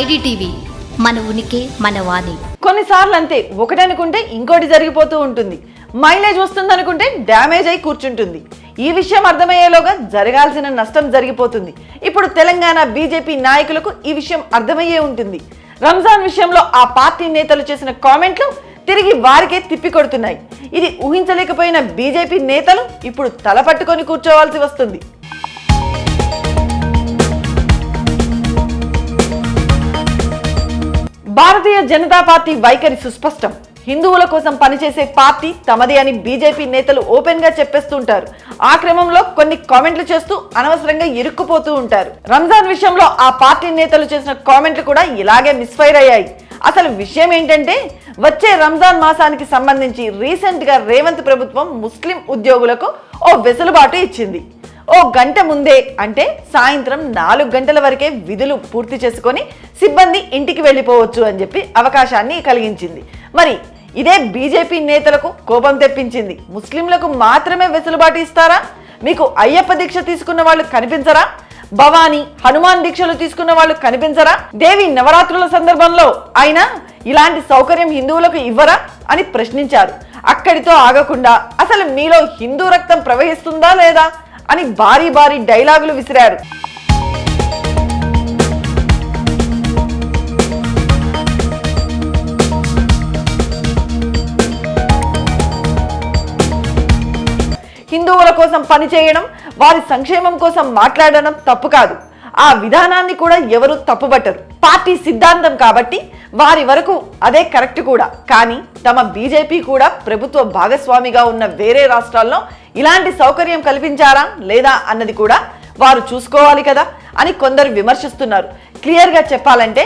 IDTV మన ఉనికి మన వాణి. కొన్నిసార్లు అంతే ఒకటి అనుకుంటే ఇంకోటి జరిగిపోతూ ఉంటుంది. మైలేజ్ వస్తుంది అనుకుంటే డ్యామేజ్ అయి కూర్చుంటుంది. ఈ విషయం అర్థమయ్యేలోగా జరగాల్సిన నష్టం జరిగిపోతుంది. ఇప్పుడు తెలంగాణ బీజేపీ నాయకులకు ఈ విషయం అర్థమయ్యే ఉంటుంది. రంజాన్ విషయంలో ఆ పార్టీ నేతలు చేసిన కామెంట్లు తిరిగి వారికే తిప్పికొడుతున్నాయి. ఇది ఊహించలేకపోయిన బీజేపీ నేతలు ఇప్పుడు తల పట్టుకొని కూర్చోవాల్సి వస్తుంది. భారతీయ జనతా పార్టీ వైఖరి సుస్పష్టం. హిందువుల కోసం పనిచేసే పార్టీ తమది అని బీజేపీ నేతలు ఓపెన్గా చెప్పేస్తుంటారు. ఆ క్రమంలో కొన్ని కామెంట్లు చేస్తూ అనవసరంగా ఇరుక్కుపోతూ ఉంటారు. రంజాన్ విషయంలో ఆ పార్టీ నేతలు చేసిన కామెంట్లు కూడా ఇలాగే మిస్ఫైర్ అయ్యాయి. అసలు విషయం ఏంటంటే వచ్చే రంజాన్ మాసానికి సంబంధించి రీసెంట్గా రేవంత్ ప్రభుత్వం ముస్లిం ఉద్యోగులకు ఓ వెసులుబాటు ఇచ్చింది. ఓ గంట ముందే అంటే సాయంత్రం నాలుగు గంటల వరకే విధులు పూర్తి చేసుకొని సిబ్బంది ఇంటికి వెళ్ళిపోవచ్చు అని చెప్పి అవకాశాన్ని కలిగించింది. మరి ఇదే బీజేపీ నేతలకు కోపం తెప్పించింది. ముస్లింలకు మాత్రమే వెసులుబాటు ఇస్తారా? మీకు అయ్యప్ప దీక్ష తీసుకున్న వాళ్ళు కనిపించరా? భవానీ హనుమాన్ దీక్షలు తీసుకున్న వాళ్ళు కనిపించరా? దేవి నవరాత్రుల సందర్భంలో ఆయన ఇలాంటి సౌకర్యం హిందువులకు ఇవ్వరా అని ప్రశ్నించారు. అక్కడితో ఆగకుండా అసలు మీలో హిందూ రక్తం ప్రవహిస్తుందా లేదా? అని భారీ భారీ డైలాగులు విసిరారు. హిందువుల కోసం పనిచేయడం వారి సంక్షేమం కోసం మాట్లాడడం తప్పు కాదు. ఆ విధానాన్ని కూడా ఎవరు తప్పుబట్టరు పార్టీ సిద్ధాంతం కాబట్టి వారి వరకు అదే కరెక్ట్ కూడా. కానీ తమ బీజేపీ కూడా ప్రభుత్వ భాగస్వామిగా ఉన్న వేరే రాష్ట్రాల్లో ఇలాంటి సౌకర్యం కల్పించారా లేదా అన్నది కూడా వారు చూసుకోవాలి కదా అని కొందరు విమర్శిస్తున్నారు. క్లియర్గా చెప్పాలంటే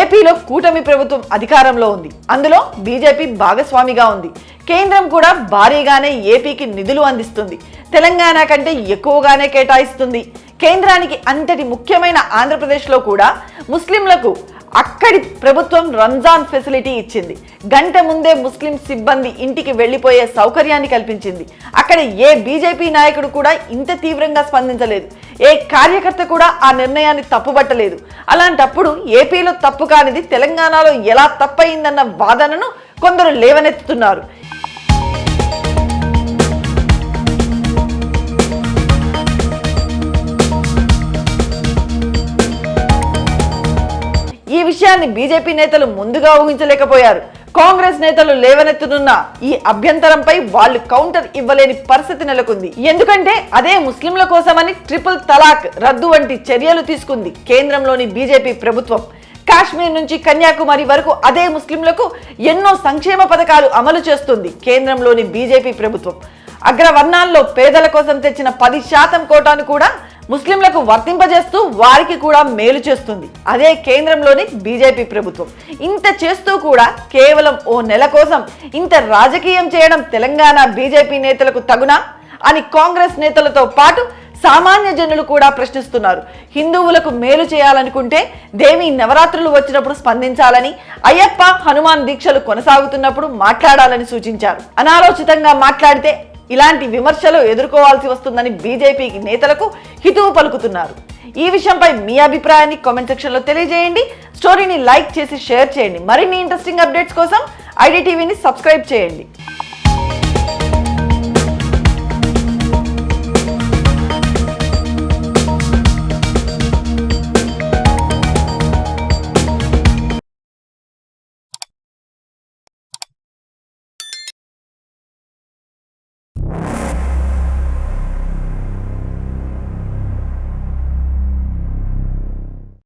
ఏపీలో కూటమి ప్రభుత్వం అధికారంలో ఉంది. అందులో బీజేపీ భాగస్వామిగా ఉంది. కేంద్రం కూడా భారీగానే ఏపీకి నిధులు అందిస్తుంది. తెలంగాణ కంటే ఎక్కువగానే కేటాయిస్తుంది. కేంద్రానికి అంతటి ముఖ్యమైన ఆంధ్రప్రదేశ్లో కూడా ముస్లింలకు అక్కడి ప్రభుత్వం రంజాన్ ఫెసిలిటీ ఇచ్చింది. గంట ముందే ముస్లిం సిబ్బంది ఇంటికి వెళ్ళిపోయే సౌకర్యాన్ని కల్పించింది. అక్కడ ఏ బీజేపీ నాయకుడు కూడా ఇంత తీవ్రంగా స్పందించలేదు. ఏ కార్యకర్త కూడా ఆ నిర్ణయాన్ని తప్పుబట్టలేదు. అలాంటప్పుడు ఏపీలో తప్పు కానిది తెలంగాణలో ఎలా తప్పయిందన్న వాదనను కొందరు లేవనెత్తుతున్నారు. విషయాన్ని బీజేపీ నేతలు ముందుగా ఊహించలేకపోయారు. కాంగ్రెస్ నేతలు లేవనెత్తుతున్న ఈ అభ్యంతరంపై వాళ్ళు కౌంటర్ ఇవ్వలేని పరిస్థితి నెలకొంది. ఎందుకంటే అదే ముస్లింల కోసమని ట్రిపుల్ తలాక్ రద్దు వంటి చర్యలు తీసుకుంది కేంద్రంలోని బీజేపీ ప్రభుత్వం. కాశ్మీర్ నుంచి కన్యాకుమారి వరకు అదే ముస్లింలకు ఎన్నో సంక్షేమ పథకాలు అమలు చేస్తుంది కేంద్రంలోని బీజేపీ ప్రభుత్వం. అగ్రవర్ణాల్లో పేదల కోసం తెచ్చిన పది శాతం కోటాను కూడా ముస్లింలకు వర్తింపజేస్తూ వారికి కూడా మేలు చేస్తుంది. అదే కేంద్రంలోని బీజేపీ ప్రభుత్వం. ఇంత చేస్తూ కూడా కేవలం ఓ నెల కోసం ఇంత రాజకీయం చేయడం తెలంగాణ బీజేపీ నేతలకు తగునా? అని కాంగ్రెస్ నేతలతో పాటు సామాన్య జనులు కూడా ప్రశ్నిస్తున్నారు. హిందువులకు మేలు చేయాలనుకుంటే దేవి నవరాత్రులు వచ్చినప్పుడు స్పందించాలని అయ్యప్ప హనుమాన్ దీక్షలు కొనసాగుతున్నప్పుడు మాట్లాడాలని సూచించారు. అనాలోచితంగా మాట్లాడితే ఇలాంటి విమర్శలు ఎదుర్కోవాల్సి వస్తుందని బీజేపీ నేతలకు హితువు పలుకుతున్నారు. ఈ విషయంపై మీ అభిప్రాయాన్ని కామెంట్ సెక్షన్లో తెలియజేయండి. స్టోరీని లైక్ చేసి షేర్ చేయండి. మరిన్ని ఇంట్రెస్టింగ్ అప్డేట్స్ కోసం ఐడి టీవీని సబ్స్క్రైబ్ చేయండి.